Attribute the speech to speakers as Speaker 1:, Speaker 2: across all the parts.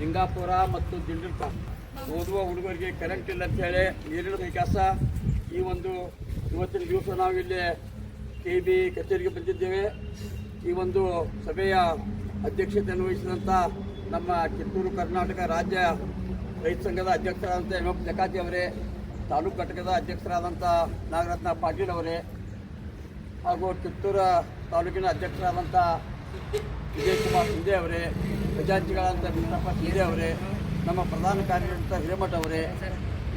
Speaker 1: ಲಿಂಗಾಪುರ ಮತ್ತು ದಿಂಡಲ್ಕ ಓದುವ ಹುಡುಗರಿಗೆ ಕರೆಂಟ್ ಇಲ್ಲ ಅಂತ ಹೇಳಿ ನೀರಿನ ಕೆಲಸ ಈ ಒಂದು ಇವತ್ತಿನ ದಿವಸ ನಾವು ಇಲ್ಲಿ ಕೆ ಬಿ ಕಚೇರಿಗೆ ಬಂದಿದ್ದೇವೆ. ಈ ಒಂದು ಸಭೆಯ ಅಧ್ಯಕ್ಷತೆಯನ್ನು ವಹಿಸಿದಂಥ ನಮ್ಮ ಕಿತ್ತೂರು ಕರ್ನಾಟಕ ರಾಜ್ಯ ರೈತ ಸಂಘದ ಅಧ್ಯಕ್ಷರಾದಂಥ ಎಂ ಎಫ್ ಜಕಾತಿ ಅವರೇ, ತಾಲೂಕು ಘಟಕದ ಅಧ್ಯಕ್ಷರಾದಂಥ ನಾಗರತ್ನ ಪಾಟೀಲ್ ಅವರೇ ಹಾಗೂ ಕಿತ್ತೂರು ತಾಲೂಕಿನ ಅಧ್ಯಕ್ಷರಾದಂಥ ವಿಜಯಕುಮಾರ್ ಶಿಂದೆ ಅವರೇ ಖಜಾಂಚಿಗಳಂತ ಬಿಂದ್ರಪ್ಪ ಶಿಂದೆ ಅವರೇ, ನಮ್ಮ ಪ್ರಧಾನ ಕಾರ್ಯದರ್ಶಿ ಹಿರೇಮಠ ಅವರೇ,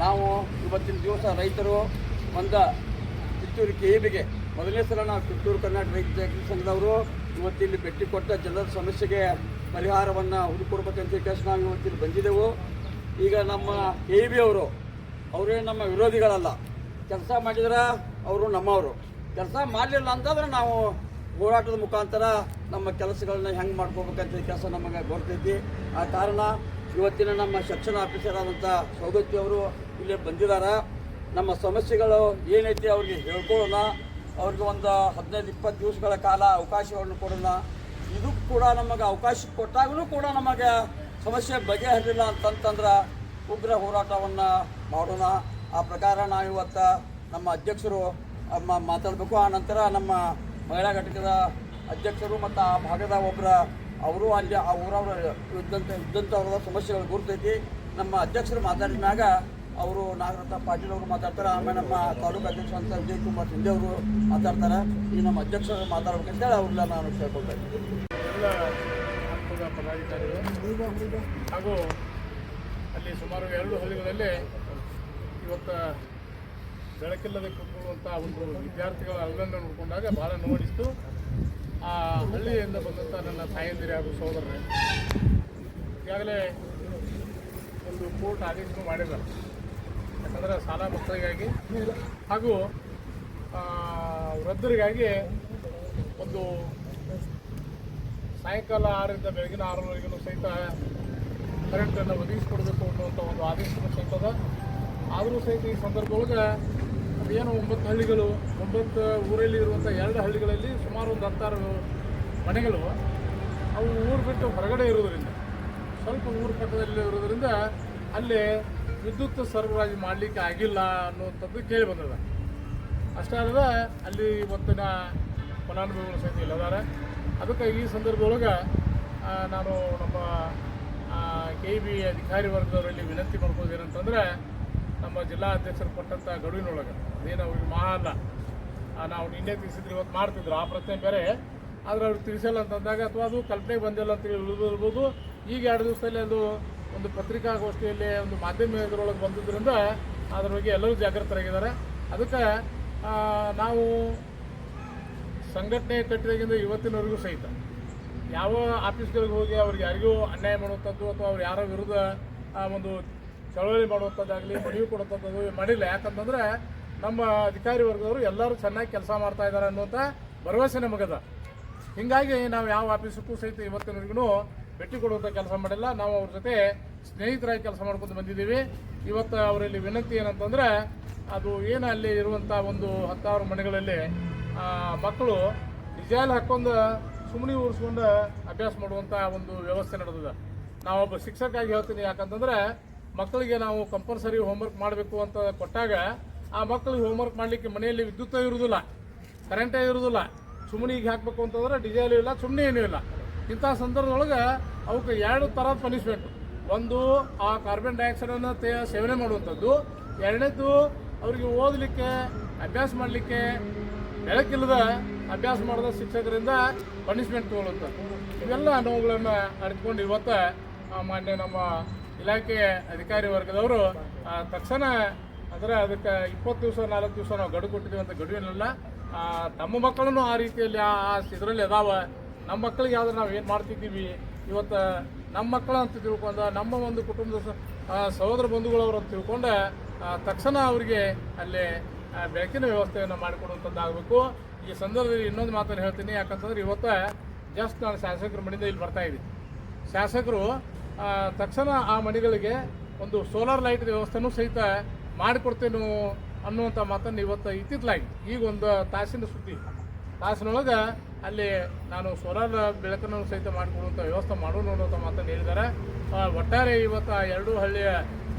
Speaker 1: ನಾವು ಇವತ್ತಿನ ದಿವಸ ರೈತರು ಒಂದು ಕಿತ್ತೂರು ಕೆ ಬಿಗೆ ಮೊದಲನೇ ಸಲ ನಾವು ಕಿತ್ತೂರು ಕರ್ನಾಟಕ ರೈತ ಸಂಘದವರು ಇವತ್ತಿಲ್ಲಿ ಭೇಟಿ ಕೊಟ್ಟ ಜನರ ಸಮಸ್ಯೆಗೆ ಪರಿಹಾರವನ್ನು ಹುಡುಕೊಡ್ಬೇಕಂತ ಕೆಲಸ ನಾವು ಇವತ್ತಿಲ್ಲಿ ಬಂದಿದ್ದೆವು. ಈಗ ನಮ್ಮ ಕೆ ಬಿ ಅವರು, ಅವರೇ ನಮ್ಮ ವಿರೋಧಿಗಳಲ್ಲ. ಕೆಲಸ ಮಾಡಿದ್ರೆ ಅವರು ನಮ್ಮವರು. ಕೆಲಸ ಮಾಡಲಿಲ್ಲ ಅಂತಂದ್ರೆ ನಾವು ಹೋರಾಟದ ಮುಖಾಂತರ ನಮ್ಮ ಕೆಲಸಗಳನ್ನ ಹೆಂಗೆ ಮಾಡ್ಕೋಬೇಕಂತ ಕೆಲಸ ನಮಗೆ ಗೊತ್ತೈತಿ ಆ ಕಾರಣ ಇವತ್ತಿನ ನಮ್ಮ ಶಿಕ್ಷಣ ಆಫೀಸರ್ ಆದಂಥ ಸೌಗತಿ ಅವರು ಇಲ್ಲಿ ಬಂದಿದ್ದಾರೆ ನಮ್ಮ ಸಮಸ್ಯೆಗಳು ಏನೈತಿ ಅವ್ರಿಗೆ ಹೇಳ್ಕೊಳ್ಳೋಣ. ಅವ್ರಿಗೆ ಒಂದು ಹದಿನೈದು, ಇಪ್ಪತ್ತು ದಿವಸಗಳ ಕಾಲ ಅವಕಾಶವನ್ನು ಕೊಡೋಣ. ಇದು ಕೂಡ ನಮಗೆ ಅವಕಾಶ ಕೊಟ್ಟಾಗಲೂ ಕೂಡ ನಮಗೆ ಸಮಸ್ಯೆ ಬಗೆಹರಿಲ್ಲ ಅಂತಂತಂದ್ರೆ ಉಗ್ರ ಹೋರಾಟವನ್ನು ಮಾಡೋಣ. ಆ ಪ್ರಕಾರ ನಾವು ಇವತ್ತು ನಮ್ಮ ಅಧ್ಯಕ್ಷರು ಮಾತಾಡಬೇಕು. ಆ ನಂತರ ನಮ್ಮ ಮಹಿಳಾ ಘಟಕದ ಅಧ್ಯಕ್ಷರು ಮತ್ತು ಆ ಭಾಗದ ಒಬ್ಬರ ಅವರು ಅಲ್ಲಿ ಆ ಊರವರ ಇದ್ದಂಥ ಇದ್ದಂಥವ್ರದ ಸಮಸ್ಯೆಗಳು ಗುರುತೈತಿ. ನಮ್ಮ ಅಧ್ಯಕ್ಷರು ಮಾತಾಡಿದ ಮ್ಯಾಗ ಅವರು ನಾಗರತ್ನ ಪಾಟೀಲ್ ಅವರು ಮಾತಾಡ್ತಾರೆ, ಆಮೇಲೆ ನಮ್ಮ ತಾಲೂಕು ಅಧ್ಯಕ್ಷ ಅಂತ ವಿಜಯ್ ಕುಮಾರ್ ಶಿಂದೆ ಅವರು ಮಾತಾಡ್ತಾರೆ. ಈ ನಮ್ಮ ಅಧ್ಯಕ್ಷರು ಮಾತಾಡ್ಬೇಕಂತೇಳಿ ಅವ್ರನ್ನ ನಾನು ಕೇಳ್ಕೊಳ್ತಾ ಇದ್ದೀನಿ.
Speaker 2: ಎಲ್ಲ ಹಂತದ ಪದಾಧಿಕಾರಿಗಳು ಹಾಗೂ ಅಲ್ಲಿ ಸುಮಾರು ಎರಡು ಹಳ್ಳಿಗಳಲ್ಲಿ ಇವತ್ತು ಬೆಳಕಿಲ್ಲದೆ ಕೂತ್ಕೊಳ್ಳುವಂಥ ಒಂದು ವಿದ್ಯಾರ್ಥಿಗಳ ಅಲ್ಲನ್ನು ನೋಡಿಕೊಂಡಾಗ ಭಾಳ ನೋಡಿತ್ತು ಆ ಹಳ್ಳಿಯಿಂದ ಬಂದಂಥ ನನ್ನ ತಾಯಂದಿರಿ ಹಾಗೂ ಸಹೋದರರೇ ಈಗಾಗಲೇ ಒಂದು ಕೋರ್ಟ್ ಆದೇಶ ಮಾಡಿದ್ದಾರೆ ಯಾಕಂದರೆ ಸಾಲ ಮಕ್ಕಳಿಗಾಗಿ ಹಾಗೂ ವೃದ್ಧರಿಗಾಗಿ ಒಂದು ಸಾಯಂಕಾಲ ಆರರಿಂದ ಬೆಳಗಿನ ಆರರವರೆಗೂ ಸಹಿತ ಕರೆಂಟನ್ನು ಒದಗಿಸಿಕೊಡಬೇಕು ಅನ್ನುವಂಥ ಒಂದು ಆದೇಶವೂ ಸಹಿತದ ಆದರೂ ಸಹಿತ ಈ ಸಂದರ್ಭದೊಳಗೆ ಅದೇನು ಒಂಬತ್ತು ಹಳ್ಳಿಗಳು, ಒಂಬತ್ತು ಊರಲ್ಲಿ ಇರುವಂಥ ಎರಡು ಹಳ್ಳಿಗಳಲ್ಲಿ ಸುಮಾರು ಒಂದು ಹತ್ತಾರು ಮನೆಗಳು. ಅವು ಊರು ಬಿಟ್ಟು ಹೊರಗಡೆ ಇರೋದ್ರಿಂದ ಸ್ವಲ್ಪ ಊರು ಪಕ್ಕದಲ್ಲಿ ಇರೋದ್ರಿಂದ ಅಲ್ಲಿ ವಿದ್ಯುತ್ ಸರಬರಾಜು ಮಾಡಲಿಕ್ಕೆ ಆಗಿಲ್ಲ ಅನ್ನುವಂಥದ್ದು ಕೇಳಿ ಬಂದದ. ಅಷ್ಟೇ ಅಲ್ಲದೆ, ಅಲ್ಲಿ ಇವತ್ತಿನ ಫಲಾನುಭವಿಗಳು ಸಹಿತ ಇಲ್ಲದಾರೆ. ಅದಕ್ಕೆ ಈ ಸಂದರ್ಭದೊಳಗೆ ನಾನು ನಮ್ಮ ಕೆ ಬಿ ಅಧಿಕಾರಿ ವರ್ಗದವರಲ್ಲಿ ವಿನಂತಿ ಮಾಡ್ಕೋದೇನಂತಂದ್ರೆ ನಮ್ಮ ಜಿಲ್ಲಾ ಅಧ್ಯಕ್ಷರು ಕೊಟ್ಟಂಥ ಗಡುವಿನೊಳಗೆ. ಅದೇನು ಅವ್ರಿಗೆ ಮಹಾ ಅಲ್ಲ ನಾವು ನಿನ್ನೆ ತಿಳಿಸಿದ್ರೆ, ಇವತ್ತು ಮಾಡ್ತಿದ್ರು. ಆ ಪ್ರಶ್ನೆ ಬೇರೆ. ಆದರೆ ಅವ್ರಿಗೆ ತಿಳಿಸಲ್ಲ ಅಂತಂದಾಗ ಅಥವಾ ಅದು ಕಲ್ಪನೆ ಬಂದಿಲ್ಲ ಅಂತ ಇರ್ಬೋದು ಈಗ ಎರಡು ದಿವಸದಲ್ಲಿ ಅದು ಒಂದು ಪತ್ರಿಕಾಗೋಷ್ಠಿಯಲ್ಲಿ ಒಂದು ಮಾಧ್ಯಮ ಇದರೊಳಗೆ ಬಂದಿದ್ದರಿಂದ ಅದ್ರ ಬಗ್ಗೆ ಎಲ್ಲರೂ ಜಾಗೃತರಾಗಿದ್ದಾರೆ. ಅದಕ್ಕೆ ನಾವು ಸಂಘಟನೆ ಕಟ್ಟಿದಾಗಿಂದ ಇವತ್ತಿನವರೆಗೂ ಸಹಿತ ಯಾವ ಆಫೀಸ್ಗಳಿಗೆ ಹೋಗಿ ಅವ್ರಿಗೆ ಯಾರಿಗೂ ಅನ್ಯಾಯ ಮಾಡುವಂಥದ್ದು ಅಥವಾ ಅವ್ರು ಯಾರ ವಿರುದ್ಧ ಒಂದು ಚಳವಳಿ ಮಾಡುವಂಥದ್ದಾಗಲಿ, ಮನವಿ ಕೊಡುವಂಥದ್ದು ಮಾಡಿಲ್ಲ. ಯಾಕಂತಂದ್ರೆ ನಮ್ಮ ಅಧಿಕಾರಿ ವರ್ಗದವರು ಎಲ್ಲರೂ ಚೆನ್ನಾಗಿ ಕೆಲಸ ಮಾಡ್ತಾ ಇದ್ದಾರೆ ಅನ್ನುವಂಥ ಭರವಸೆ ನಮಗದ. ಹೀಗಾಗಿ ನಾವು ಯಾವ ಆಫೀಸಕ್ಕೂ ಸಹಿತ ಇವತ್ತಿನವರೆಗೂ ಭೇಟಿ ಕೊಡುವಂಥ ಕೆಲಸ ಮಾಡಿಲ್ಲ. ನಾವು ಅವ್ರ ಜೊತೆ ಸ್ನೇಹಿತರಾಗಿ ಕೆಲಸ ಮಾಡ್ಕೊಂಡು ಬಂದಿದ್ದೀವಿ. ಇವತ್ತು ಅವರಲ್ಲಿ ವಿನಂತಿ ಏನಂತಂದ್ರೆ, ಅದು ಏನು ಅಲ್ಲಿ ಇರುವಂಥ ಒಂದು ಹತ್ತಾರು ಮನೆಗಳಲ್ಲಿ ಮಕ್ಕಳು ಡಿಜೈಲ್ ಹಾಕ್ಕೊಂಡು ಸುಮ್ಮನೆ ಊರಿಸ್ಕೊಂಡು ಅಭ್ಯಾಸ ಮಾಡುವಂಥ ಒಂದು ವ್ಯವಸ್ಥೆ ನಡೆದಿದೆ. ನಾವೊಬ್ಬ ಶಿಕ್ಷಕಾಗಿ ಹೇಳ್ತೀನಿ ಯಾಕಂತಂದ್ರೆ ಮಕ್ಕಳಿಗೆ ನಾವು ಕಂಪಲ್ಸರಿ ಹೋಮ್ವರ್ಕ್ ಮಾಡಬೇಕು ಅಂತ ಕೊಟ್ಟಾಗ ಆ ಮಕ್ಕಳಿಗೆ ಹೋಮ್ವರ್ಕ್ ಮಾಡಲಿಕ್ಕೆ ಮನೆಯಲ್ಲಿ ವಿದ್ಯುತ್ ಇರುವುದಿಲ್ಲ ಕರೆಂಟೇ ಇರುವುದಿಲ್ಲ, ಸುಮ್ಮನೆ ಈಗ ಹಾಕಬೇಕು ಅಂತಂದ್ರೆ ಡಿಸೈಲು ಇಲ್ಲ, ಸುಮ್ಮನೆ ಏನೂ ಇಲ್ಲ. ಇಂಥ ಸಂದರ್ಭದೊಳಗೆ ಅವಕ್ಕೆ ಎರಡು ಥರದ ಪನಿಷ್ಮೆಂಟ್ ಒಂದು, ಆ ಕಾರ್ಬನ್ ಡೈಆಕ್ಸೈಡನ್ನು ತೇ ಸೇವನೆ ಮಾಡುವಂಥದ್ದು. ಎರಡನೇದು ಅವರಿಗೆ ಓದಲಿಕ್ಕೆ, ಅಭ್ಯಾಸ ಮಾಡಲಿಕ್ಕೆ ಬೆಳಕಿಲ್ಲದ ಅಭ್ಯಾಸ ಮಾಡಿದ ಶಿಕ್ಷಕರಿಂದ ಪನಿಷ್ಮೆಂಟ್ ತಗೊಳ್ಳುವಂಥದ್ದು. ಇವೆಲ್ಲ ನೋವುಗಳನ್ನು ಅರಿತುಕೊಂಡು ಇವತ್ತು ಮಾನ್ಯ ನಮ್ಮ ಇಲಾಖೆ ಅಧಿಕಾರಿ ವರ್ಗದವರು ತಕ್ಷಣ ಅಂದರೆ ಅದಕ್ಕೆ ಇಪ್ಪತ್ತು ದಿವಸ, ನಾಲ್ಕು ದಿವಸ ನಾವು ಗಡು ಕೊಟ್ಟಿದ್ದೀವಿ ಅಂತ ಗಡುವಿನಲ್ಲ ತಮ್ಮ ಮಕ್ಕಳನ್ನು ಆ ರೀತಿಯಲ್ಲಿ ಆ ಇದರಲ್ಲಿ ಅದಾವ. ನಮ್ಮ ಮಕ್ಕಳಿಗೆ ಯಾವ್ದು ನಾವು ಏನು ಮಾಡ್ತಿದ್ದೀವಿ? ಇವತ್ತು ನಮ್ಮ ಮಕ್ಕಳು ಅಂತ ತಿಳ್ಕೊಂಡು, ನಮ್ಮ ಒಂದು ಕುಟುಂಬದ ಸಹೋದರ ಬಂಧುಗಳವರು ಅಂತ ತಿಳ್ಕೊಂಡು ತಕ್ಷಣ ಅವರಿಗೆ ಅಲ್ಲಿ ಬೆಳಕಿನ ವ್ಯವಸ್ಥೆಯನ್ನು ಮಾಡಿಕೊಡುವಂಥದ್ದಾಗಬೇಕು. ಈ ಸಂದರ್ಭದಲ್ಲಿ ಇನ್ನೊಂದು ಮಾತನ್ನು ಹೇಳ್ತೀನಿ, ಯಾಕಂತಂದ್ರೆ ಇವತ್ತು ಜಸ್ಟ್ ನಾನು ಶಾಸಕರ ಮನೆಯಿಂದ ಇಲ್ಲಿ ಬರ್ತಾ ಇದ್ದೀನಿ. ಶಾಸಕರು ತಕ್ಷಣ ಆ ಮನೆಗಳಿಗೆ ಒಂದು ಸೋಲಾರ್ ಲೈಟ್ ವ್ಯವಸ್ಥೆನೂ ಸಹಿತ ಮಾಡಿಕೊಡ್ತೇನೆ ಅನ್ನುವಂಥ ಮಾತನ್ನು ಇವತ್ತು ಇತ್ತಿತ್ತಲಾಗಿ ಈಗ ಒಂದು ತಾಸಿನ ಸುದ್ದಿ. ತಾಸಿನೊಳಗೆ ಅಲ್ಲಿ ನಾನು ಸೋಲಾರ್ ಬೆಳಕನ್ನು ಸಹಿತ ಮಾಡಿಕೊಡುವಂಥ ವ್ಯವಸ್ಥೆ ಮಾಡೋಣ ಅನ್ನೋಂಥ ಮಾತನ್ನು ಹೇಳಿದ್ದಾರೆ. ಒಟ್ಟಾರೆ ಇವತ್ತು ಎರಡೂ ಹಳ್ಳಿಯ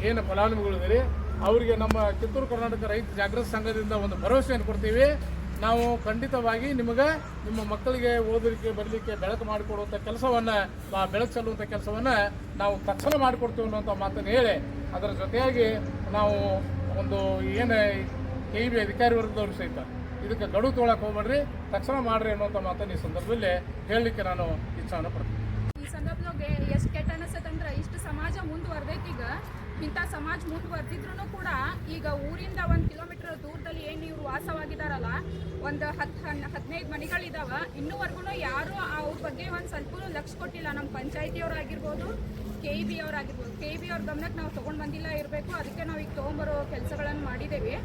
Speaker 2: ಏನು ಫಲಾನುಭವಿಗಳಿದ್ದೀರಿ, ಅವರಿಗೆ ನಮ್ಮ ಕಿತ್ತೂರು ಕರ್ನಾಟಕ ರೈತ ಜಾಗೃತಿ ಸಂಘದಿಂದ ಒಂದು ಭರವಸೆಯನ್ನು ಕೊಡ್ತೀವಿ. ನಾವು ಖಂಡಿತವಾಗಿ ನಿಮಗೆ ನಿಮ್ಮ ಮಕ್ಕಳಿಗೆ ಓದಲಿಕ್ಕೆ, ಬರಲಿಕ್ಕೆ ಬೆಳಕು ಮಾಡಿಕೊಡುವಂಥ ಕೆಲಸವನ್ನು ಬೆಳಕು ಚೆಲ್ಲುವಂಥ ಕೆಲಸವನ್ನು ನಾವು ತಕ್ಷಣ ಮಾಡಿಕೊಡ್ತೀವಿ ಅನ್ನುವಂಥ ಮಾತನ್ನು ಹೇಳಿ, ಅದರ ಜೊತೆಯಾಗಿ ನಾವು ಒಂದು ಏನು ಕೆ ಇ ಬಿ ಅಧಿಕಾರಿ ವರ್ಗದವರು ಸಹಿತ ಇದಕ್ಕೆ ಗಡು ತೊಗೊಳಕ್ಕೆ ಹೋಗ್ಬೇಡ್ರಿ, ತಕ್ಷಣ ಮಾಡ್ರಿ ಅನ್ನುವಂಥ ಮಾತನ್ನು ಈ ಸಂದರ್ಭದಲ್ಲಿ ಹೇಳಲಿಕ್ಕೆ ನಾನು ಇಚ್ಛಾನ ಪಡ್ತೀನಿ
Speaker 3: ಈ ಸಂದರ್ಭದಾಗ ಎಷ್ಟು ಕೆಟ್ಟ ಅನಿಸ್ತಂದ್ರೆ ಇಷ್ಟು ಸಮಾಜ ಮುಂದುವರ್ದೈತಿ ಇಂಥ ಸಮಾಜ ಮುಂದುವರೆದಿದ್ರು ಕೂಡ ಈಗ ಊರಿಂದ ಒಂದು ಕಿಲೋಮೀಟರ್ ದೂರದಲ್ಲಿ ಏನು ಇವ್ರು ವಾಸವಾಗಿದಾರಲ್ಲ, ಒಂದು ಹತ್ತು ಹನ್, ಹದಿನೈದು ಮನೆಗಳಿದಾವ ಇನ್ನೂವರೆಗೂ ಯಾರೂ ಅವ್ರ ಬಗ್ಗೆ ಒಂದು ಸ್ವಲ್ಪನೂ ಲಕ್ಷ ಕೊಟ್ಟಿಲ್ಲ. ನಮ್ಮ ಪಂಚಾಯತಿಯವರಾಗಿರ್ಬೋದು, ಕೆ ಇ ಬಿ ಅವರಾಗಿರ್ಬೋದು, ಕೆ ಇ ಬಿ ಅವ್ರ ಗಮನಕ್ಕೆ ನಾವು ತೊಗೊಂಡು ಬಂದಿಲ್ಲ ಇರಬೇಕು. ಅದಕ್ಕೆ ನಾವು ಈಗ ತೊಗೊಂಬರೋ ಕೆಲಸಗಳನ್ನು ಮಾಡಿದ್ದೇವೆ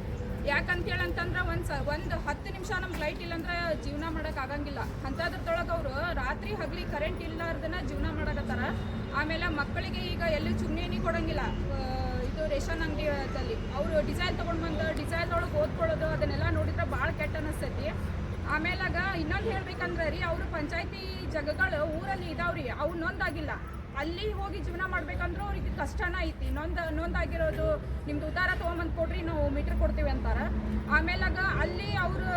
Speaker 3: ಯಾಕಂತೇಳಿ ಅಂತಂದ್ರೆ ಒಂದು ಸ, ಒಂದು ಹತ್ತು ನಿಮಿಷ ನಮ್ಗೆ ಲೈಟ್ ಇಲ್ಲಾಂದ್ರೆ ಜೀವನ ಮಾಡೋಕೆ ಆಗಂಗಿಲ್ಲ. ಅಂಥದ್ರದೊಳಗೆ ಅವರು ರಾತ್ರಿ ಹಗಲಿ ಕರೆಂಟ್ ಇಲ್ಲಾರ್ದನ್ನ ಜೀವನ ಮಾಡಕತ್ತಾರ. ಆಮೇಲೆ ಮಕ್ಕಳಿಗೆ ಈಗ ಎಲ್ಲಿ ಕೊಡಂಗಿಲ್ಲ. ಇದು ರೇಷನ್ ಅಂಗಡಿಯಲ್ಲಿ ಅವರು ಡಿಸೈನ್ ತೊಗೊಂಡು ಬಂದು ಒಳಗೆ ಓದ್ಕೊಳ್ಳೋದು, ಅದನ್ನೆಲ್ಲ ನೋಡಿದ್ರೆ ಭಾಳ ಕೆಟ್ಟ ಅನಿಸ್ತೈತಿ. ಆಮೇಲಾಗ ಇನ್ನೊಂದು ಹೇಳ್ಬೇಕಂದ್ರೆ ರೀ, ಅವರು ಪಂಚಾಯತಿ ಜಗಗಳು ಊರಲ್ಲಿ ಇದಾವ್ರಿ ಅವು ನೊಂದಾಗಿಲ್ಲ. ಅಲ್ಲಿ ಹೋಗಿ ಜೀವನ ಮಾಡ್ಬೇಕಂದ್ರೆ ಅವ್ರಿಗೆ ಕಷ್ಟನ ಐತಿ. ನೊಂದ, ನೊಂದಾಗಿರೋದು, ನಿಮ್ದು ಉದಾರ ತೊಗೊಂಬಂದು ಕೊಡ್ರಿ, ನಾವು ಮೀಟ್ರ್ ಕೊಡ್ತೀವಿ ಅಂತಾರೆ. ಆಮೇಲಾಗ ಅಲ್ಲಿ ಅವರು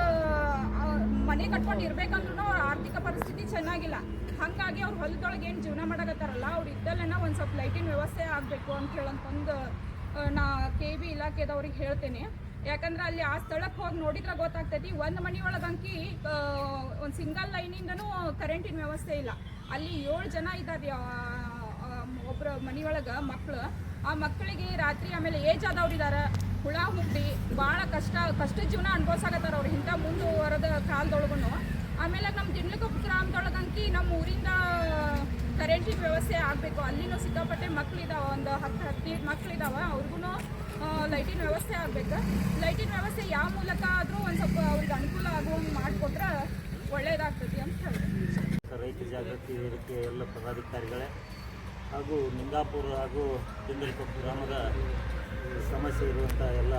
Speaker 3: ಮನೆ ಕಟ್ಕೊಂಡು ಇರ್ಬೇಕಂದ್ರೂ ಅವ್ರ ಆರ್ಥಿಕ ಪರಿಸ್ಥಿತಿ ಚೆನ್ನಾಗಿಲ್ಲ. ಹಾಗಾಗಿ ಅವ್ರು ಹೊಲದೊಳಗೆ ಏನು ಜೀವನ ಮಾಡಕತ್ತಾರಲ್ಲ, ಅವ್ರು ಇದ್ದಲ್ಲೇನ ಒಂದು ಸ್ವಲ್ಪ ಲೈಟಿನ ವ್ಯವಸ್ಥೆ ಆಗಬೇಕು ಅಂತ ಹೇಳಂತಂದು ಒಂದು ನಾ ಕೆ ಬಿ ಇಲಾಖೆದವ್ರಿಗೆ ಹೇಳ್ತೇನೆ. ಯಾಕಂದ್ರೆ ಅಲ್ಲಿ ಆ ಸ್ಥಳಕ್ಕೆ ಹೋಗಿ ನೋಡಿದ್ರೆ ಗೊತ್ತಾಗ್ತೈತಿ, ಒಂದು ಮನೆಯೊಳಗಂಕಿ ಒಂದು ಸಿಂಗಲ್ ಲೈನಿಂದನೂ ಕರೆಂಟಿನ ವ್ಯವಸ್ಥೆ ಇಲ್ಲ. ಅಲ್ಲಿ ಏಳು ಜನ ಇದ್ದಾರೆ ಒಬ್ಬರ ಮನೆಯೊಳಗೆ ಮಕ್ಕಳು ಆ ಮಕ್ಕಳಿಗೆ ರಾತ್ರಿ ಆಮೇಲೆ ಏಜ್ ಆದವ್ರಿದ್ದಾರೆ ಹುಳ ಹುಟ್ಟಿ ಭಾಳ ಕಷ್ಟ ಕಷ್ಟ ಜೀವನ ಅನುಭವಿಸಾಕತ್ತಾರ ಅವ್ರು. ಇಂಥ ಮುಂದುವರೆದ ಕಾಲದೊಳಗೂ ಆಮೇಲೆ ನಮ್ಮ ದಿಡ್ಲಕೊಪ್ಪ ಗ್ರಾಮದೊಳಗಂಕಿ ನಮ್ಮ ಊರಿಂದ ಕರೆಂಟಿನ ವ್ಯವಸ್ಥೆ ಆಗಬೇಕು. ಅಲ್ಲಿನೂ ಸಿಕ್ಕಾಪಟ್ಟೆ ಮಕ್ಳಿದಾವೆ, ಒಂದು ಹತ್ತು ಹದಿನೈದು ಮಕ್ಳಿದಾವೆ. ಅವ್ರಿಗೂ ಲೈಟಿನ ವ್ಯವಸ್ಥೆ ಆಗಬೇಕು. ಲೈಟಿನ ವ್ಯವಸ್ಥೆ ಯಾವ ಮೂಲಕ ಆದರೂ ಒಂದು ಸ್ವಲ್ಪ ಅವ್ರಿಗೆ ಅನುಕೂಲ ಆಗುವಂಗೆ ಮಾಡಿಕೊಟ್ರೆ ಒಳ್ಳೇದಾಗ್ತದೆ ಅಂತ ಹೇಳಿ
Speaker 4: ರೈತ ಜಾಗೃತಿ ವೇದಿಕೆ ಎಲ್ಲ ಪದಾಧಿಕಾರಿಗಳೇ ಹಾಗೂ ನಿಂಗಾಪುರ ಹಾಗೂ ತಿಂದಲ್ಕೊಪ್ಪ ಗ್ರಾಮದ ಸಮಸ್ಯೆ ಇರುವಂಥ ಎಲ್ಲ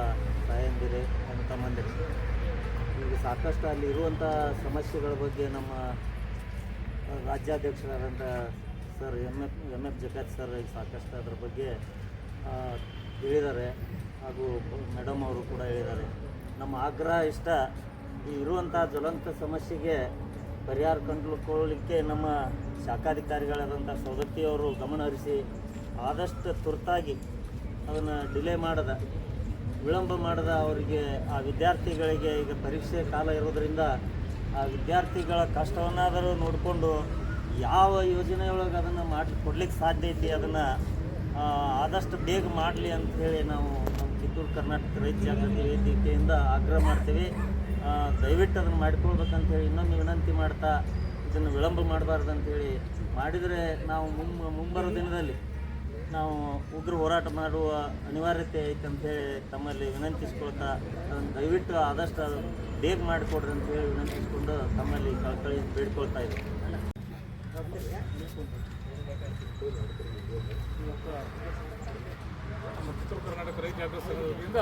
Speaker 4: ತಾಯಂದಿರೆ ನಮ್ಮ ತಮ್ಮಂದಿರು. ಈಗ ಸಾಕಷ್ಟು ಅಲ್ಲಿ ಇರುವಂಥ ಸಮಸ್ಯೆಗಳ ಬಗ್ಗೆ ನಮ್ಮ ರಾಜ್ಯಾಧ್ಯಕ್ಷರಾದಂಥ sir M F M F Jagat sir ಈಗ ಸಾಕಷ್ಟು ಅದರ ಬಗ್ಗೆ ಹೇಳಿದ್ದಾರೆ. ಹಾಗೂ ಮೇಡಮ್ ಅವರು ಕೂಡ ಹೇಳಿದ್ದಾರೆ. ನಮ್ಮ ಆಗ್ರಹ ಇಷ್ಟ ಈ ಇರುವಂಥ ಜ್ವಲಂತ ಸಮಸ್ಯೆಗೆ ಪರಿಹಾರ ಕಂಡುಕೊಳ್ಳಲಿಕ್ಕೆ ನಮ್ಮ ಶಾಖಾಧಿಕಾರಿಗಳಾದಂಥ ಸೌದತ್ತಿಯವರು ಗಮನ ಹರಿಸಿ ಆದಷ್ಟು ತುರ್ತಾಗಿ ಅದನ್ನು ಡಿಲೇ ಮಾಡದ, ವಿಳಂಬ ಮಾಡದ ಅವರಿಗೆ, ಆ ವಿದ್ಯಾರ್ಥಿಗಳಿಗೆ ಈಗ ಪರೀಕ್ಷೆ ಕಾಲ ಇರೋದರಿಂದ ಆ ವಿದ್ಯಾರ್ಥಿಗಳ ಕಷ್ಟವನ್ನಾದರೂ ನೋಡಿಕೊಂಡು ಯಾವ ಯೋಜನೆಯೊಳಗೆ ಅದನ್ನು ಮಾಡಿ ಕೊಡ್ಲಿಕ್ಕೆ ಸಾಧ್ಯ ಐತಿ ಅದನ್ನು ಆದಷ್ಟು ಬೇಗ ಮಾಡಲಿ ಅಂಥೇಳಿ ನಾವು ನಮ್ಮ ಕಿತ್ತೂರು ಕರ್ನಾಟಕ ರೈತ ಜಾಗೃತಿ ವೇದಿಕೆಯಿಂದ ಆಗ್ರಹ ಮಾಡ್ತೀವಿ. ದಯವಿಟ್ಟು ಅದನ್ನು ಮಾಡಿಕೊಳ್ಬೇಕಂತೇಳಿ ಇನ್ನೊಂದು ವಿನಂತಿ ಮಾಡ್ತಾ ಇದನ್ನು ವಿಳಂಬ ಮಾಡಬಾರ್ದು ಅಂತೇಳಿ ಮಾಡಿದರೆ ನಾವು ಮುಂಬ ಮುಂಬರುವ ದಿನದಲ್ಲಿ ನಾವು ಉಗ್ರ ಹೋರಾಟ ಮಾಡುವ ಅನಿವಾರ್ಯತೆ ಐತೆ ಅಂತೇಳಿ ತಮ್ಮಲ್ಲಿ ವಿನಂತಿಸ್ಕೊಳ್ತಾ ಅದನ್ನು ದಯವಿಟ್ಟು ಆದಷ್ಟು ಅದು ಬೇಗ ಮಾಡಿಕೊಡ್ರಿ ಅಂತೇಳಿ ವಿನಂತಿಸ್ಕೊಂಡು ತಮ್ಮಲ್ಲಿ ಕಳಕಳಿ ಬೇಡ್ಕೊಳ್ತಾ ಇದ್ದೀವಿ
Speaker 2: ಕರ್ನಾಟಕ ರೈತ ಸಂಘದಿಂದ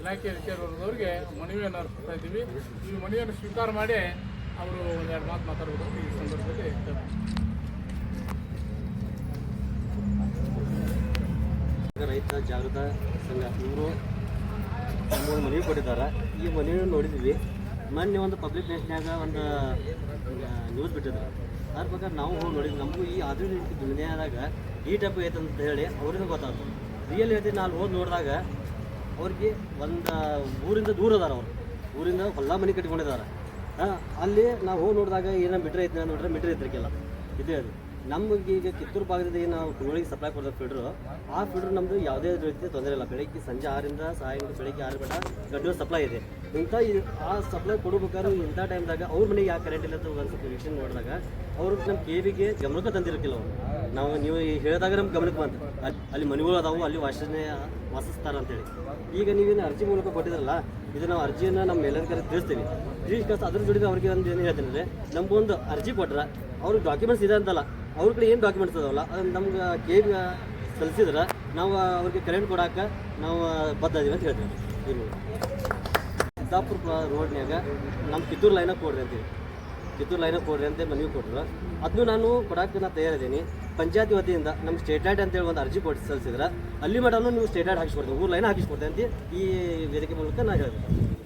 Speaker 2: ಇಲಾಖೆ ಅಧಿಕಾರಿಯವರಿಗೆ ಮನವಿಯನ್ನು ಅರ್ಪಿಸ್ತಾ ಇದ್ದೀವಿ. ಈ ಮನವಿಯನ್ನು ಸ್ವೀಕಾರ ಮಾಡಿ ಅವರು ಒಂದೆರಡು ಮಾತು ಮಾತಾಡಬೇಕು ಈ ಸಂದರ್ಭದಲ್ಲಿ.
Speaker 5: ರೈತ ಜಾಗೃತ ಸಂಘ ಇವರು ನಮ್ಮೊಂದು ಮನವಿ ಕೊಟ್ಟಿದ್ದಾರೆ. ಈ ಮನವಿ ನೋಡಿದ್ವಿ ಮೊನ್ನೆ ಒಂದು ಪಬ್ಲಿಕ್ ಪ್ಲೇಸ್ನಾಗ ಒಂದು ನ್ಯೂಸ್ ಬಿಟ್ಟಿದ್ರು. ಅದ್ರ ಪ್ರಕಾರ ನಾವು ಹೋಗಿ ನೋಡಿದ್ವಿ. ನಮಗೂ ಈ ಆಧುನಿಕ ದುನಿಯಾದಾಗ ಈ ಟೈಪ್ ಐತೆ ಅಂತ ಹೇಳಿ ಅವ್ರಿಗೂ ಗೊತ್ತಾಗ್ತದೆ ರಿಯಲ್ ಹೇಳ್ತೀನಿ ನಾನು ಹೋಗಿ ನೋಡಿದಾಗ ಅವ್ರಿಗೆ ಒಂದು ಊರಿಂದ ದೂರ ಅದಾರ ಅವ್ರು. ಊರಿಂದ ಹೊಲ ಮನೆ ಕಟ್ಕೊಂಡಿದ್ದಾರೆ ಹಾಂ, ಅಲ್ಲಿ ನಾವು ಹೋಗಿ ನೋಡಿದಾಗ ಏನೋ ಮೀಟ್ರ್ ಐತೆ ನೋಡ್ರೆ ಮೀಟ್ರ್ ಐತ್ರಿಕೆಲ್ಲ ಇದೇ ಅದು. ನಮಗೆ ಈಗ ಕಿತ್ತೂರು ಭಾಗದಿಂದ ಏನು ನಾವು ಕುರುಳಿಗೆ ಸಪ್ಲೈ ಕೊಡೋದು ಫಿಲ್ಟ್ರು ಆ ಫಿಲ್ಟ್ರ್ ನಮ್ಮದು ಯಾವುದೇ ರೀತಿ ತೊಂದರೆ ಇಲ್ಲ. ಬೆಳಗ್ಗೆ ಸಂಜೆ ಆರಿಂದ ಸಾಯಂಕಾಲ ಬೆಳಗ್ಗೆ ಆರು ಬೇಡ ಗಡ್ಡು ಸಪ್ಲೈ ಇದೆ. ಇಂಥ ಆ ಸಪ್ಲೈ ಕೊಡ್ಬೇಕಾದ್ರೆ ಇಂಥ ಟೈಮ್ದಾಗ ಅವ್ರ ಮನೆಗೆ ಯಾಕೆ ಕರೆಂಟ್ ಇಲ್ಲ ಅಂತ ಒಂದು ಸ್ವಲ್ಪ ನೋಡಿದಾಗ ಅವ್ರಿಗೆ ನಮ್ಮ ಕೆ ವಿಗೆ ಗಮನಕ್ಕೆ ತಂದಿರಕ್ಕಿಲ್ಲ ಅವರು. ನಾವು ನೀವು ಹೇಳಿದಾಗ ನಮ್ಗೆ ಗಮನಕ್ಕೆ ಬಂತು. ಅಲ್ಲಿ ಅಲ್ಲಿ ಮನೆಗಳು ಅದಾವು, ಅಲ್ಲಿ ವಾಸನೆ, ವಾಸಿಸ್ತಾರೆ ಅಂತೇಳಿ. ಈಗ ನೀವೇನು ಅರ್ಜಿ ಮೂಲಕ ಕೊಟ್ಟಿದ್ರಲ್ಲ ಇದು ನಾವು ಅರ್ಜಿಯನ್ನು ನಮ್ಮ ಮೇಲಧಿಕಾರಿ ತಿಳಿಸ್ತೀವಿ. ತಿಳಿಸ್ ಅದ್ರ ಜೊತೆಗೆ ಅವ್ರಿಗೆ ಒಂದು ಏನು ಹೇಳ್ತೀನಿ ಅಂದರೆ ನಮ್ಗೊಂದು ಅರ್ಜಿ ಕೊಟ್ರೆ ಅವ್ರಿಗೆ ಡಾಕ್ಯುಮೆಂಟ್ಸ್ ಇದೆ ಅಂತಲ್ಲ, ಅವ್ರ ಕಡೆ ಏನು ಡಾಕ್ಯುಮೆಂಟ್ಸ್ ಅದಾವಲ್ಲ ಅದನ್ನು ನಮ್ಗೆ ಕೇಬ್ ಸಲ್ಲಿಸಿದ್ರೆ ನಾವು ಅವ್ರಿಗೆ ಕರೆಂಟ್ ಕೊಡೋಕೆ ನಾವು ಬದ್ಧ ಇದೀವಿ ಅಂತ ಹೇಳ್ತೀವಿ ಸಿದ್ದಾಪುರ ರೋಡ್ನ್ಯಾಗ ನಮ್ಮ ಕಿತ್ತೂರು ಲೈನಾಗ ಕೊಡ್ರಿ ಅಂತೀವಿ ಕಿತ್ತೂರು ಲೈನಾಗ ಕೊಡ್ರಿ ಅಂತ ಮನವಿ ಕೊಟ್ಟರು ಅದನ್ನು ನಾನು ಕೊಡಕ್ಕೆ ನಾನು ತಯಾರಿದ್ದೀನಿ. ಪಂಚಾಯತಿ ವತಿಯಿಂದ ನಮ್ಮ ಸ್ಟೇಟ್ ಲೈಟ್ ಅಂತೇಳಿ ಒಂದು ಅರ್ಜಿ ಕೊಟ್ಟು ಸಲ್ಲಿಸಿದ್ರೆ. ಅಲ್ಲಿ ಮೇಡಮ್ ನೀವು ಸ್ಟೇಟ್ ಲೈಟ್ ಹಾಕಿಸ್ಕೊಡ್ತೀವಿ. ಊರು ಲೈನ್ ಹಾಕಿಸ್ಕೊಡ್ತೀವಿ ಅಂತ ಈ ವೇದಿಕೆ ಮೂಲಕ ನಾನು ಹೇಳ್ಬೇಕು